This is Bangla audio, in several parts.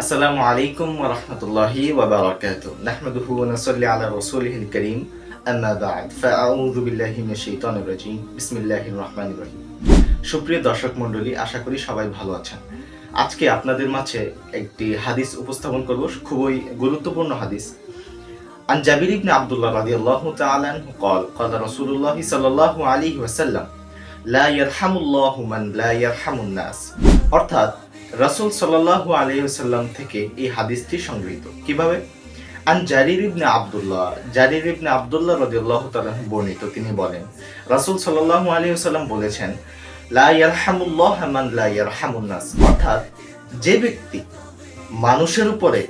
আসসালামু আলাইকুম ওয়া রাহমাতুল্লাহি ওয়া বারাকাতুহু নাহমাদুহু ওয়া নুসাল্লি আলা রাসূলিহিল কারীম আম্মা বা'দ ফাআউযু বিল্লাহি মিনাশ শাইতানির রাজীম বিসমিল্লাহির রহমানির রহিম সুপ্রিয় দর্শক মণ্ডলী আশা করি সবাই ভালো আছেন আজকে আপনাদের মাঝে একটি হাদিস উপস্থাপন করব খুবই গুরুত্বপূর্ণ হাদিস عن جابر بن عبد الله رضي الله تعالى عنه قال قال رسول الله صلى الله عليه وسلم لا يرحم الله من لا يرحم الناس অর্থাৎ রাসূল সাল্লাল্লাহু আলাইহি ওয়াসাল্লাম থেকে এই হাদিসটি সংগৃহীত। কীভাবে? আন জারির ইবনে আব্দুল্লাহ, জারির ইবনে আব্দুল্লাহ রাদিয়াল্লাহু তাআলা আনহু বর্ণিত, তিনি বলেন, রাসূল সাল্লাল্লাহু আলাইহি ওয়াসাল্লাম বলেছেন, লা অর্থাৎ যে ব্যক্তি মানুষের উপরে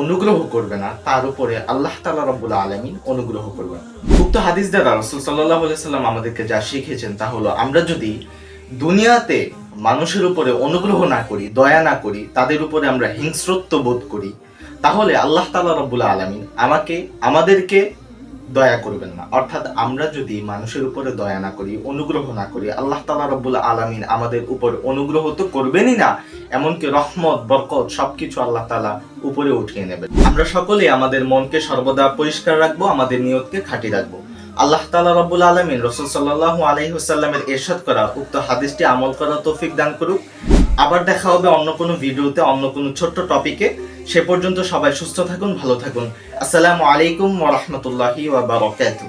অনুগ্রহ করবে না, তার উপরে আল্লাহ তাআলা রব্বুল আলামিন অনুগ্রহ করবেন উক্ত হাদিস দ্বারা রাসূল সাল্লাহ সাল্লাম আমাদেরকে যা শিখিয়েছেন তা হলো, আমরা যদি দুনিয়াতে মানুষের উপরে অনুগ্রহ না করি, দয়া না করি, তাদের উপরে আমরা হিংস্রত্ব বোধ করি, তাহলে আল্লাহ তাআলা রব্বুল আলামিন আমাকে, আমাদেরকে দয়া করবেন না। অর্থাৎ আমরা যদি মানুষের উপরে দয়া না করি, অনুগ্রহ না করি, আল্লাহ তাআলা রব্বুল আলামিন আমাদের উপর অনুগ্রহ তো করবেনই না, এমনকি রহমত, বরকত সবকিছু আল্লাহ তাআলা উপরে উঠিয়ে নেবেন। আমরা সকলে আমাদের মনকে সর্বদা পরিষ্কার রাখব, আমাদের নিয়তকে খাঁটি রাখব। আল্লাহ তালা রব্বুল আলমী রসুল সাল্লাহ আলাইহি হুসাল্লামের এরশাদ করা উক্ত হাদিসটি আমল করা তৌফিক দান করুক। আবার দেখা হবে অন্য কোনো ভিডিওতে, অন্য কোনো ছোট্ট টপিকে। সে পর্যন্ত সবাই সুস্থ থাকুন, ভালো থাকুন। আসসালামু আলাইকুম ওরহমতুল্লাহি ওবরাকাতুহ